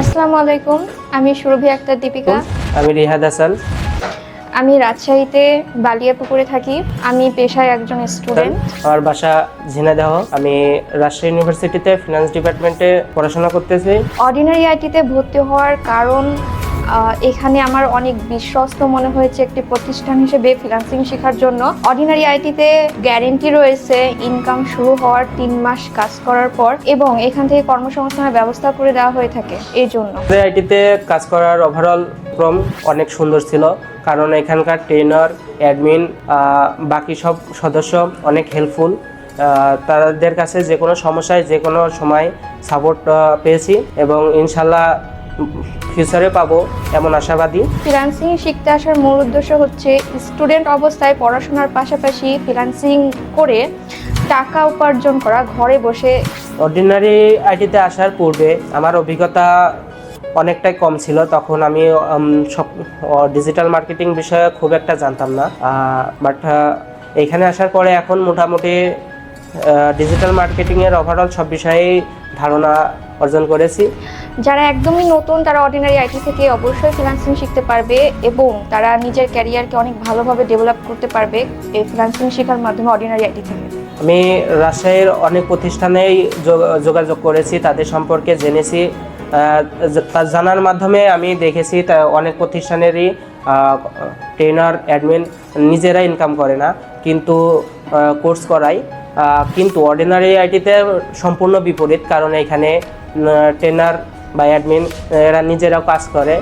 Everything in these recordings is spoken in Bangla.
আসসালামু আলাইকুম আমি সুরভি আক্তার দীপিকা। আমি রিহাদ হাসান আমি রাজশাহীতে বালিয়া পুকুরে থাকি আমি পেশায় একজন স্টুডেন্ট আমার বাসা ঝিনাইদহ আমি রাজশাহী ইউনিভার্সিটিতে ফিনান্স ডিপার্টমেন্টে পড়াশোনা করতেছি। অর্ডিনারি আইটিতে ভর্তি হওয়ার কারণ এখানে আমার অনেক বিশ্বস্ত মনে হয়েছে একটি প্রতিষ্ঠান হিসেবে ফ্রিল্যান্সিং শেখার জন্য। অর্ডিনারি আইটিতে গ্যারেন্টি রয়েছে ইনকাম শুরু হওয়ার তিন মাস কাজ করার পর এবং এখান থেকে কর্মসংস্থানের ব্যবস্থা করে দেওয়া হয়ে থাকে এই জন্য আইটিতে কাজ করার ওভারঅল ক্রম অনেক সুন্দর ছিল, কারণ এখানকার ট্রেনার অ্যাডমিন বাকি সব সদস্য অনেক হেল্পফুল তাদের কাছে যে কোনো সমস্যায় যে কোনো সময় সাপোর্ট পেয়েছি এবং ইনশাল্লাহ ফিউচারে পাবো এমন আশাবাদী? ফ্রিল্যান্সিং শিখতে আসার মূল উদ্দেশ্য হচ্ছে স্টুডেন্ট অবস্থায় পড়াশোনার পাশাপাশি ফ্রিল্যান্সিং করে টাকা উপার্জন করা ঘরে বসে অর্ডিনারি আইটিতে আসার পূর্বে আমার অভিজ্ঞতা অনেকটাই কম ছিল। তখন আমি সব ডিজিটাল মার্কেটিং বিষয়ে খুব একটা জানতাম না। বাট এখানে আসার পরে এখন মোটামুটি ডিজিটাল মার্কেটিংয়ের ওভারঅল সব বিষয়েই ধারণা অর্জন করেছি। যারা একদমই নতুন তারা অর্ডিনারি আইটি থেকে অবশ্যই ফ্রিল্যান্সিং শিখতে পারবে এবং তারা নিজের ক্যারিয়ারকে অনেক ভালোভাবে ডেভেলপ করতে পারবে এই ফ্রিল্যান্সিং শেখার মাধ্যমে অর্ডিনারি আইটি থেকে। আমি রাজশাহীর অনেক প্রতিষ্ঠানেই যোগাযোগ করেছি তাদের সম্পর্কে জেনেছি। তা জানার মাধ্যমে আমি দেখেছি তা অনেক প্রতিষ্ঠানেরই ট্রেনার অ্যাডমিন নিজেরা ইনকাম করে না কিন্তু কোর্স করাই আহ, কিন্তু অর্ডিনারি আইটিতে সম্পূর্ণ বিপরীত, কারণ এখানে ট্রেনার বা অ্যাডমিন এরা নিজেরাও কাজ করে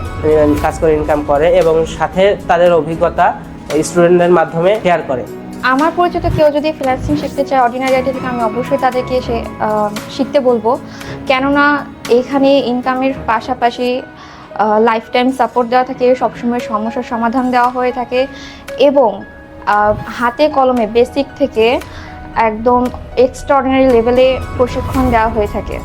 কাজ করে ইনকাম করে এবং সাথে তাদের অভিজ্ঞতা স্টুডেন্টদের মাধ্যমে শেয়ার করে। আমার পরিচিত কেউ যদি ফ্রিল্যান্সিং শিখতে চায় অর্ডিনারি আইটি থেকে আমি অবশ্যই তাদেরকে সে শিখতে বলব। কেননা এখানে ইনকামের পাশাপাশি লাইফ টাইম সাপোর্ট দেওয়া থাকে, সবসময় সমস্যার সমাধান দেওয়া হয়ে থাকে এবং হাতে কলমে বেসিক থেকে একদম এক্সট্রাঅর্ডিনারি লেভেলে প্রশিক্ষণ দেওয়া হয়ে থাকে।